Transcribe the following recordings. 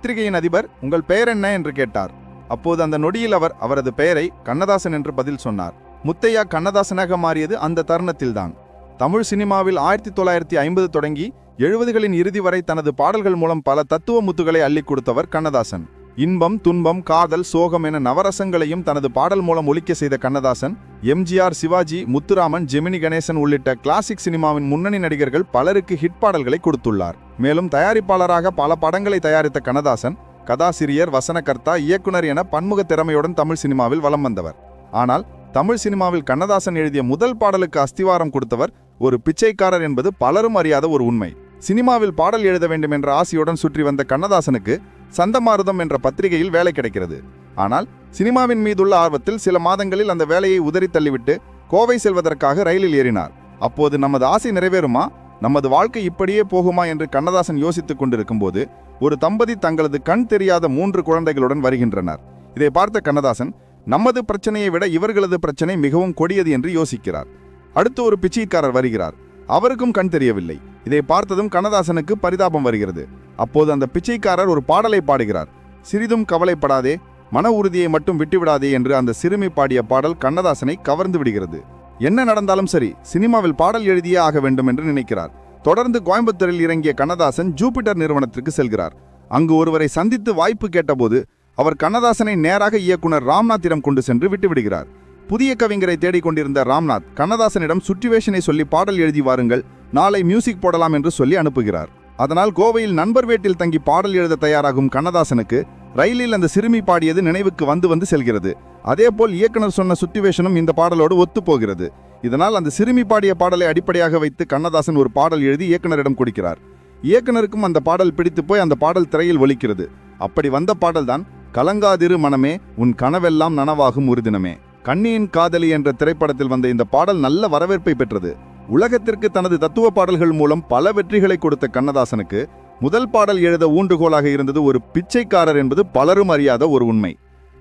பத்திரிகையின் அதிபர் உங்கள் பெயர் என்ன என்று கேட்டார். அப்போது அந்த நொடியில் அவர் அவரது பெயரை கண்ணதாசன் என்று பதில் சொன்னார். முத்தையா கண்ணதாசனாக மாறியது அந்த தருணத்தில்தான். தமிழ் சினிமாவில் ஆயிரத்தி தொள்ளாயிரத்தி ஐம்பது தொடங்கி எழுபதுகளின் இறுதி வரை தனது பாடல்கள் மூலம் பல தத்துவ முத்துகளை அள்ளிக் கொடுத்தவர் கண்ணதாசன். இன்பம் துன்பம் காதல் சோகம் என நவரசங்களையும் தனது பாடல் மூலம் ஒலிக்க செய்த கண்ணதாசன் எம்ஜிஆர் சிவாஜி முத்துராமன் ஜெமினி கணேசன் உள்ளிட்ட கிளாசிக் சினிமாவின் முன்னணி நடிகர்கள் பலருக்கு ஹிட் பாடல்களை கொடுத்துள்ளார். மேலும் தயாரிப்பாளராக பல படங்களை தயாரித்த கண்ணதாசன் கதாசிரியர் வசனகர்த்தா இயக்குனர் என பன்முக திறமையுடன் தமிழ் சினிமாவில் வலம் வந்தவர். ஆனால் தமிழ் சினிமாவில் கண்ணதாசன் எழுதிய முதல் பாடலுக்கு அஸ்திவாரம் கொடுத்தவர் ஒரு பிச்சைக்காரர் என்பது பலரும் அறியாத ஒரு உண்மை. சினிமாவில் பாடல் எழுத வேண்டும் என்ற ஆசையுடன் சுற்றி வந்த கண்ணதாசனுக்கு சந்தமாருதம் என்ற பத்திரிகையில் வேலை கிடைக்கிறது. ஆனால் சினிமாவின் மீதுள்ள ஆர்வத்தில் சில மாதங்களில் அந்த வேலையை உதறி தள்ளிவிட்டு கோவை செல்வதற்காக ரயிலில் ஏறினார். அப்போது நமது ஆசை நிறைவேறுமா? நமது வாழ்க்கை இப்படியே போகுமா என்று கண்ணதாசன் யோசித்துக் கொண்டிருக்கும்போது ஒரு தம்பதி தங்களது கண் தெரியாத மூன்று குழந்தைகளுடன் வருகின்றனர். இதை பார்த்த கண்ணதாசன் நமது பிரச்சனையை விட இவர்களது பிரச்சனை மிகவும் கொடியது என்று யோசிக்கிறார். அடுத்து ஒரு பிச்சைக்காரர் வருகிறார். அவருக்கும் கண் தெரியவில்லை. இதை பார்த்ததும் கண்ணதாசனுக்கு பரிதாபம் வருகிறது. அப்போது அந்த பிச்சைக்காரர் ஒரு பாடலை பாடுகிறார். சிறிதும் கவலைப்படாதே மன உறுதியை மட்டும் விட்டுவிடாதே என்று அந்த சிறுமி பாடிய பாடல் கண்ணதாசனை கவர்ந்து விடுகிறது. என்ன நடந்தாலும் சரி சினிமாவில் பாடல் எழுதியே ஆக வேண்டும் என்று நினைக்கிறார். தொடர்ந்து கோயம்புத்தூரில் இறங்கிய கண்ணதாசன் ஜூபிட்டர் நிறுவனத்திற்கு செல்கிறார். அங்கு ஒருவரை சந்தித்து வாய்ப்பு கேட்டபோது அவர் கண்ணதாசனை நேராக இயக்குனர் ராம்நாத்திடம் கொண்டு சென்று விட்டுவிடுகிறார். புதிய கவிஞரை தேடிக்கொண்டிருந்த ராம்நாத் கண்ணதாசனிடம் சுச்சுவேஷனை சொல்லி பாடல் எழுதி வாருங்கள் நாளை மியூசிக் போடலாம் என்று சொல்லி அனுப்புகிறார். அதனால் கோவையில் நண்பர் வீட்டில் தங்கி பாடல் எழுத தயாராகும் கண்ணதாசனுக்கு ரயிலில் அந்த சிறுமி பாடியது நினைவுக்கு வந்து வந்து செல்கிறது. அதேபோல் இயக்குனர் சொன்ன சுச்சுவேஷனும் இந்த பாடலோடு ஒத்து போகிறது. இதனால் அந்த சிறுமி பாடிய பாடலை அடிப்படையாக வைத்து கண்ணதாசன் ஒரு பாடல் எழுதி இயக்குனரிடம் கொடுக்கிறார். இயக்குனருக்கும் அந்த பாடல் பிடித்து போய் அந்த பாடல் திரையில் ஒலிக்கிறது. அப்படி வந்த பாடல்தான் கலங்காதிரு மனமே உன் கனவெல்லாம் நனவாகும் ஒரு தினமே கண்ணியின் காதலி என்ற திரைப்படத்தில் வந்த இந்த பாடல் நல்ல வரவேற்பை பெற்றது. உலகத்திற்கு தனது தத்துவ பாடல்கள் மூலம் பல வெற்றிகளை கொடுத்த கண்ணதாசனுக்கு முதல் பாடல் எழுத ஊன்றுகோலாக இருந்தது ஒரு பிச்சைக்காரர் என்பது பலரும் அறியாத ஒரு உண்மை.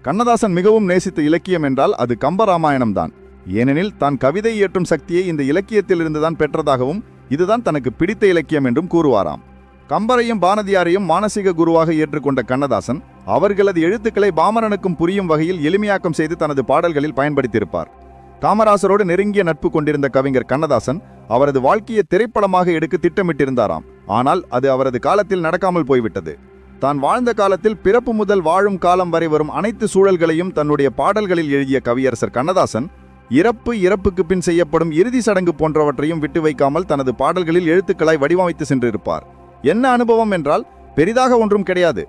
கண்ணதாசன் மிகவும் நேசித்த இலக்கியம் என்றால் அது கம்பராமாயணம்தான். ஏனெனில் தான் கவிதை இயற்றும் சக்தியை இந்த இலக்கியத்திலிருந்து தான் பெற்றதாகவும் இதுதான் தனக்கு பிடித்த இலக்கியம் என்றும் கூறுவாராம். கம்பரையும் பானதியாரையும் மானசீக குருவாக ஏற்றுக்கொண்ட கண்ணதாசன் அவர்களது எழுத்துக்களை பாமரனுக்கும் புரியும் வகையில் எளிமையாக்கம் செய்து தனது பாடல்களில் பயன்படுத்தியிருப்பார். காமராசரோடு நெருங்கிய நட்பு கொண்டிருந்த கவிஞர் கண்ணதாசன் அவரது வாழ்க்கையை திரைப்படமாக எடுக்க திட்டமிட்டிருந்தாராம். ஆனால் அது அவரது காலத்தில் நடக்காமல் போய்விட்டது. தான் வாழ்ந்த காலத்தில் பிறப்பு முதல் வாழும் காலம் வரை வரும் அனைத்து சூழல்களையும் தன்னுடைய பாடல்களில் எழுதிய கவியரசர் கண்ணதாசன் இறப்பு இறப்புக்கு பின் செய்யப்படும் இறுதி சடங்கு போன்றவற்றையும் விட்டு வைக்காமல் தனது பாடல்களில் எழுத்துக்களாய் வடிவமைத்து சென்றிருப்பார். என்ன அனுபவம் என்றால் பெரிதாக ஒன்றும் கிடையாது.